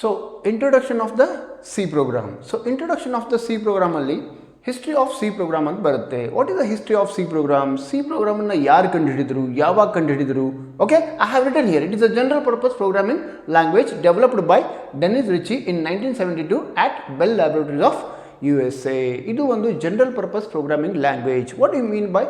So introduction of the C program so introduction of the C ಪ್ರೋಗ್ರಾಮಲ್ಲಿ history of C program ಅಂತ ಬರುತ್ತೆ. What is the history of C program C ಪ್ರೋಗ್ರಾಮನ್ನು ಯಾರು ಕಂಡುಹಿಡಿದ್ರು? ಯಾವಾಗ ಕಂಡುಹಿಡಿದ್ರು? Okay I have written here it is a general purpose programming language developed by Dennis Ritchie in nineteen seventy two at Bell laboratories of U S A ಇದು ಒಂದು general purpose programming language what you mean by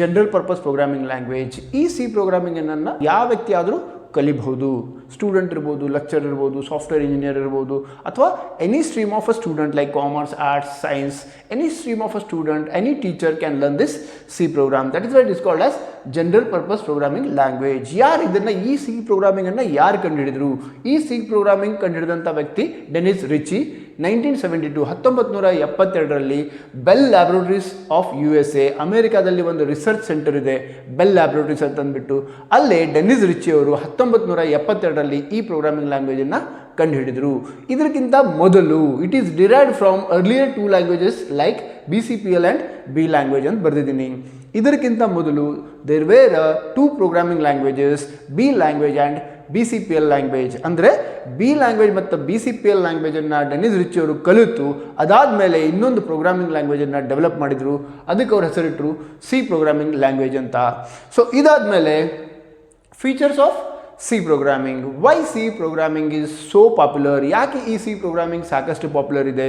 general purpose programming language ಈ C ಪ್ರೋಗ್ರಾಮಿಂಗನ್ನು ಯಾವ ವ್ಯಕ್ತಿ ಆದರೂ ಕಲಿಬಹುದು. Student ಇರ್ಬೋದು lecture ಇರ್ಬೋದು ಸಾಫ್ಟ್ವೇರ್ ಇಂಜಿನಿಯರ್ ಇರ್ಬೋದು, ಅಥವಾ any stream of a student like commerce arts science any stream of a student any teacher can learn this C program that is why it is called as general purpose programming language ಯಾರು ಇದನ್ನು ಈ C ಪ್ರೋಗ್ರಾಮಿಂಗನ್ನು ಯಾರು ಕಂಡುಹಿಡಿದ್ರು? ಈ C programming ಕಂಡುಹಿಡಿದಂಥ ವ್ಯಕ್ತಿ Dennis Ritchie nineteen seventy two ಹತ್ತೊಂಬತ್ತು ನೂರ ಎಪ್ಪತ್ತೆರಡರಲ್ಲಿ Bell laboratories of U S A ಅಮೆರಿಕಾದಲ್ಲಿ ಒಂದು ರಿಸರ್ಚ್ ಸೆಂಟರ್ ಇದೆ. ಬೆಲ್ ಲ್ಯಾಬ್ರೋಟರೀಸ್ ಅಂತಂದ್ಬಿಟ್ಟು ಅಲ್ಲೇ ಡೆನಿಸ್ ರಿಚಿ ಅವರು ಹತ್ತೊಂಬತ್ತು ನೂರ ಈ ಪ್ರೋಗ್ರಾಮಿಂಗ್ ಲ್ಯಾಂಗ್ವೇಜನ್ನು ಕಂಡುಹಿಡಿದರು. ಇದಕ್ಕಿಂತ ಮೊದಲು it is derived from earlier two languages like B C P L and B language ಅಂತ ಬರೆದಿದ್ದೀನಿ. ಇದಕ್ಕಿಂತ ಮೊದಲು there were two programming languages B language and B C P L language ಅಂದರೆ ಬಿ ಲ್ಯಾಂಗ್ವೇಜ್ ಮತ್ತು B C P L ಲ್ಯಾಂಗ್ವೇಜನ್ನು Dennis Ritchie ಅವರು ಕಲಿತು, ಅದಾದಮೇಲೆ ಇನ್ನೊಂದು ಪ್ರೋಗ್ರಾಮಿಂಗ್ ಲ್ಯಾಂಗ್ವೇಜನ್ನು ಡೆವಲಪ್ ಮಾಡಿದರು. ಅದಕ್ಕೆ ಅವ್ರ ಹೆಸರಿಟ್ಟರು ಸಿ ಪ್ರೋಗ್ರಾಮಿಂಗ್ ಲ್ಯಾಂಗ್ವೇಜ್ ಅಂತ. ಸೊ ಇದಾದ ಮೇಲೆ features of C programming why C programming is so popular ಯಾಕೆ ಈ ಸಿ ಪ್ರೋಗ್ರಾಮಿಂಗ್ ಸಾಕಷ್ಟು ಪಾಪ್ಯುಲರ್ ಇದೆ?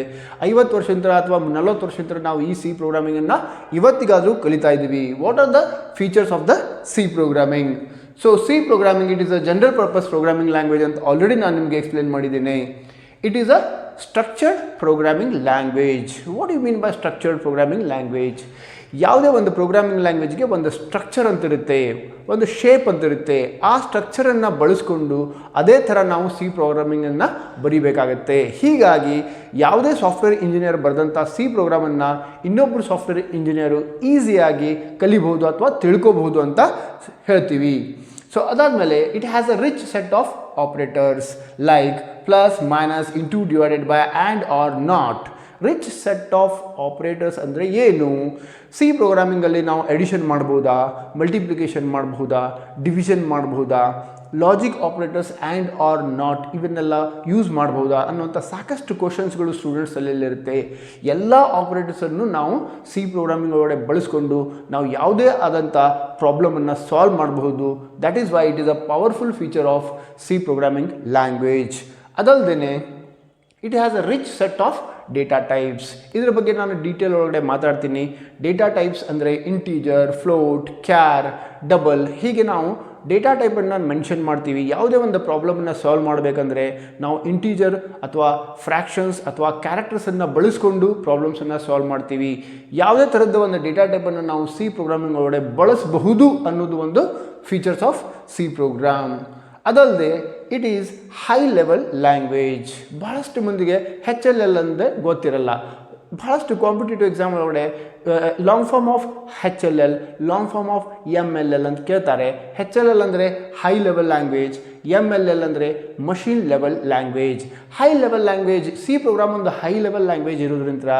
ಐವತ್ತು ವರ್ಷಾಂತರ ಅಥವಾ ನಲವತ್ತು ವರ್ಷಾಂತರ ನಾವು ಈ ಸಿ ಪ್ರೋಗ್ರಾಮಿಂಗನ್ನು ಇವತ್ತಿಗಾದರೂ ಕಲಿತಾ ಇದ್ದೀವಿ. What are the features of the C programming so C programming it is a general purpose programming language ಅಂತ ಆಲ್ರೆಡಿ ನಾನು ನಿಮಗೆ ಎಕ್ಸ್ಪ್ಲೇನ್ ಮಾಡಿದ್ದೀನಿ. It is a structured programming language what you mean by structured programming language ಯಾವುದೇ ಒಂದು programming ಲ್ಯಾಂಗ್ವೇಜ್ಗೆ ಒಂದು structure ಅಂತಿರುತ್ತೆ ಒಂದು shape ಅಂತಿರುತ್ತೆ ಆ ಸ್ಟ್ರಕ್ಚರನ್ನು ಬಳಸ್ಕೊಂಡು ಅದೇ ಥರ ನಾವು ಸಿ ಪ್ರೋಗ್ರಾಮಿಂಗನ್ನು ಬರೀಬೇಕಾಗತ್ತೆ. ಹೀಗಾಗಿ ಯಾವುದೇ ಸಾಫ್ಟ್ವೇರ್ ಇಂಜಿನಿಯರ್ ಬರೆದಂಥ ಸಿ ಪ್ರೋಗ್ರಾಮನ್ನು ಇನ್ನೊಬ್ಬರು ಸಾಫ್ಟ್ವೇರ್ ಇಂಜಿನಿಯರು ಈಸಿಯಾಗಿ ಕಲಿಬಹುದು ಅಥವಾ ತಿಳ್ಕೋಬಹುದು ಅಂತ ಹೇಳ್ತೀವಿ. ಸೊ ಅದಾದಮೇಲೆ it has a rich set of operators like plus minus into divided by and or not rich set of operators ಅಂದರೆ ಏನು? ಸಿ ಪ್ರೋಗ್ರಾಮಿಂಗಲ್ಲಿ ನಾವು ಎಡಿಷನ್ ಮಾಡ್ಬೋದಾ? ಮಲ್ಟಿಪ್ಲಿಕೇಶನ್ ಮಾಡಬಹುದಾ ಡಿವಿಷನ್ ಮಾಡಬಹುದಾ logic operators and or not ಇವನ್ನೆಲ್ಲ ಯೂಸ್ ಮಾಡ್ಬೋದಾ ಅನ್ನುವಂಥ ಸಾಕಷ್ಟು ಕ್ವಶನ್ಸ್ಗಳು ಸ್ಟೂಡೆಂಟ್ಸಲ್ಲಿರುತ್ತೆ ಎಲ್ಲ ಆಪ್ರೇಟರ್ಸನ್ನು ನಾವು ಸಿ ಪ್ರೋಗ್ರಾಮಿಂಗ್ ಒಳಗಡೆ ಬಳಸ್ಕೊಂಡು ನಾವು ಯಾವುದೇ ಆದಂಥ ಪ್ರಾಬ್ಲಮನ್ನು ಸಾಲ್ವ್ ಮಾಡಬಹುದು. That is why it is a powerful feature of C programming language ಅದಲ್ಲದೆ it has a rich set of data types ಇದರ ಬಗ್ಗೆ ನಾನು ಡೀಟೇಲ್ ಒಳಗಡೆ ಮಾತಾಡ್ತೀನಿ. ಡೇಟಾ ಟೈಪ್ಸ್ ಅಂದರೆ ಇಂಟೀಜರ್ ಫ್ಲೋಟ್ ಕ್ಯಾರ್ ಡಬಲ್ ಹೀಗೆ ನಾವು ಡೇಟಾ ಟೈಪನ್ನು ಮೆನ್ಷನ್ ಮಾಡ್ತೀವಿ. ಯಾವುದೇ ಒಂದು ಪ್ರಾಬ್ಲಮನ್ನು ಸಾಲ್ವ್ ಮಾಡಬೇಕಂದ್ರೆ ನಾವು ಇಂಟೀಜರ್ ಅಥವಾ ಫ್ರ್ಯಾಕ್ಷನ್ಸ್ ಅಥವಾ ಕ್ಯಾರೆಕ್ಟರ್ಸನ್ನು ಬಳಸ್ಕೊಂಡು ಪ್ರಾಬ್ಲಮ್ಸನ್ನು ಸಾಲ್ವ್ ಮಾಡ್ತೀವಿ. ಯಾವುದೇ ಥರದ ಒಂದು ಡೇಟಾ ಟೈಪನ್ನು ನಾವು ಸಿ ಪ್ರೋಗ್ರಾಮಿಂಗ್ ಒಳಗಡೆ ಬಳಸಬಹುದು ಅನ್ನೋದು ಒಂದು ಫೀಚರ್ಸ್ ಆಫ್ ಸಿ ಪ್ರೋಗ್ರಾಮ್ ಅದಲ್ಲದೆ it is high level language ಬಹಳಷ್ಟು ಮಂದಿಗೆ ಹೆಚ್ ಎಲ್ ಎಲ್ ಅಂದರೆ ಗೊತ್ತಿರಲ್ಲ. ಬಹಳಷ್ಟು ಕಾಂಪಿಟೇಟಿವ್ ಎಕ್ಸಾಮ್ ಒಳಗಡೆ long form of H L L long form of M L L ಅಂತ ಕೇಳ್ತಾರೆ. ಹೆಚ್ ಎಲ್ ಎಲ್ ಅಂದರೆ high level language M L L ಅಂದರೆ machine level language high level language C program ಒಂದು high level language ಇರೋದ್ರಿಂದ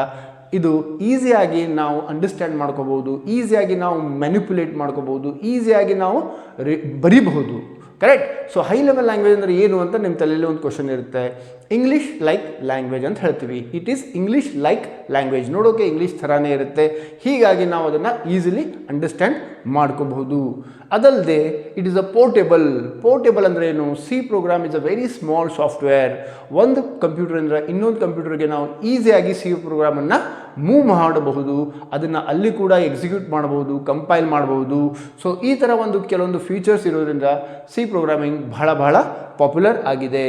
ಇದು ಈಸಿಯಾಗಿ ನಾವು understand ಮಾಡ್ಕೋಬೋದು ಈಸಿಯಾಗಿ ನಾವು ಮ್ಯಾನಿಪುಲೇಟ್ ಮಾಡ್ಕೋಬೋದು ಈಸಿಯಾಗಿ ನಾವು ರಿ, ಬರಿಬಹುದು. Correct so high level language ಅಂದರೆ ಏನು ಅಂತ ನಿಮ್ಮ ತಲೆಯಲ್ಲಿ ಒಂದು ಕ್ವಶನ್ ಇರುತ್ತೆ. ಇಂಗ್ಲೀಷ್ ಲೈಕ್ ಲ್ಯಾಂಗ್ವೇಜ್ ಅಂತ ಹೇಳ್ತೀವಿ. It is English like language ನೋಡೋಕೆ ಇಂಗ್ಲೀಷ್ ಥರನೇ ಇರುತ್ತೆ. ಹೀಗಾಗಿ ನಾವು ಅದನ್ನು ಈಸಿಲಿ ಅಂಡರ್ಸ್ಟ್ಯಾಂಡ್ ಮಾಡ್ಕೋಬಹುದು. ಅದಲ್ಲದೆ it is a portable portable ಅಂದರೆ ಏನು? C program is a very small software ಒಂದು ಕಂಪ್ಯೂಟರಿಂದ ಇನ್ನೊಂದು ಕಂಪ್ಯೂಟರ್ಗೆ ನಾವು ಈಸಿಯಾಗಿ ಸಿ ಪ್ರೋಗ್ರಾಮನ್ನು ಮೂವ್ ಮಾಡಬಹುದು. ಅದನ್ನು ಅಲ್ಲಿ ಕೂಡ ಎಕ್ಸಿಕ್ಯೂಟ್ ಮಾಡಬಹುದು ಕಂಪೈಲ್ ಮಾಡಬಹುದು. ಸೊ ಈ ಥರ ಒಂದು ಕೆಲವೊಂದು ಫೀಚರ್ಸ್ ಇರೋದ್ರಿಂದ ಸಿ ಪ್ರೋಗ್ರಾಮಿಂಗ್ ಬಹಳ ಬಹಳ ಪಾಪ್ಯುಲರ್ ಆಗಿದೆ.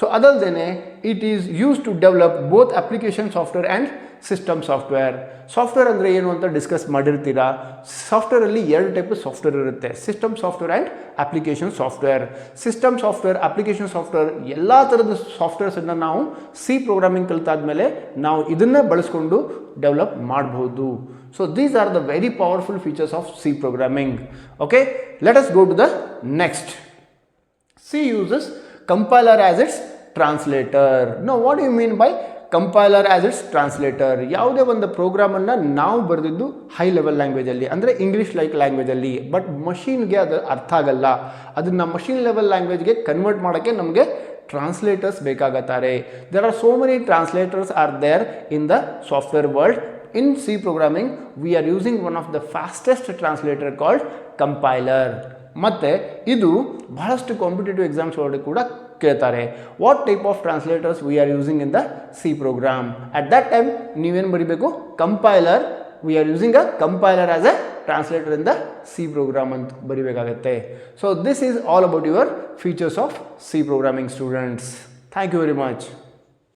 ಸೊ ಅದಲ್ಲದೆ it is use to develop both application software and system software software ಅಂದರೆ ಏನು ಅಂತ ಡಿಸ್ಕಸ್ ಮಾಡಿರ್ತೀರಾ? ಸಾಫ್ಟ್ವೇರಲ್ಲಿ ಎರಡು ಟೈಪ್ ಸಾಫ್ಟ್ವೇರ್ ಇರುತ್ತೆ. System software and application software system software application software ಎಲ್ಲ ಥರದ ಸಾಫ್ಟ್ವೇರ್ಸನ್ನು ನಾವು ಸಿ ಪ್ರೋಗ್ರಾಮಿಂಗ್ ಕಲಿತಾದ್ಮೇಲೆ ನಾವು ಇದನ್ನೇ ಬಳಸ್ಕೊಂಡು ಡೆವಲಪ್ ಮಾಡ್ಬೋದು. So these are the very powerful features of C programming okay let us go to the next C uses compiler as its translator no what you mean by compiler as its translator ಯಾವುದೇ ಒಂದು ಪ್ರೋಗ್ರಾಮನ್ನು ನಾವು ಬರೆದಿದ್ದು high level ಲ್ಯಾಂಗ್ವೇಜಲ್ಲಿ ಅಂದರೆ English like ಲ್ಯಾಂಗ್ವೇಜಲ್ಲಿ but ಮಷೀನ್ಗೆ ಅದು ಅರ್ಥ ಆಗಲ್ಲ. ಅದನ್ನು ಮಷೀನ್ ಲೆವೆಲ್ ಲ್ಯಾಂಗ್ವೇಜ್ಗೆ ಕನ್ವರ್ಟ್ ಮಾಡೋಕ್ಕೆ ನಮಗೆ translators ಬೇಕಾಗತ್ತಾರೆ. There are so many translators are there in the software world in C programming we are using one of the fastest translator called compiler ಮತ್ತು ಇದು ಬಹಳಷ್ಟು ಕಾಂಪಿಟೇಟಿವ್ ಎಕ್ಸಾಮ್ಸ್ ಒಳಗೆ ಕೂಡ ಕೇಳ್ತಾರೆ. What type of translators we are using in the C program at that time ನೀವೇನು ಬರೀಬೇಕು? Compiler we are using a compiler as a translator in the C program ಅಂತ ಬರಿಬೇಕಾಗತ್ತೆ. So this is all about your features of C programming students thank you very much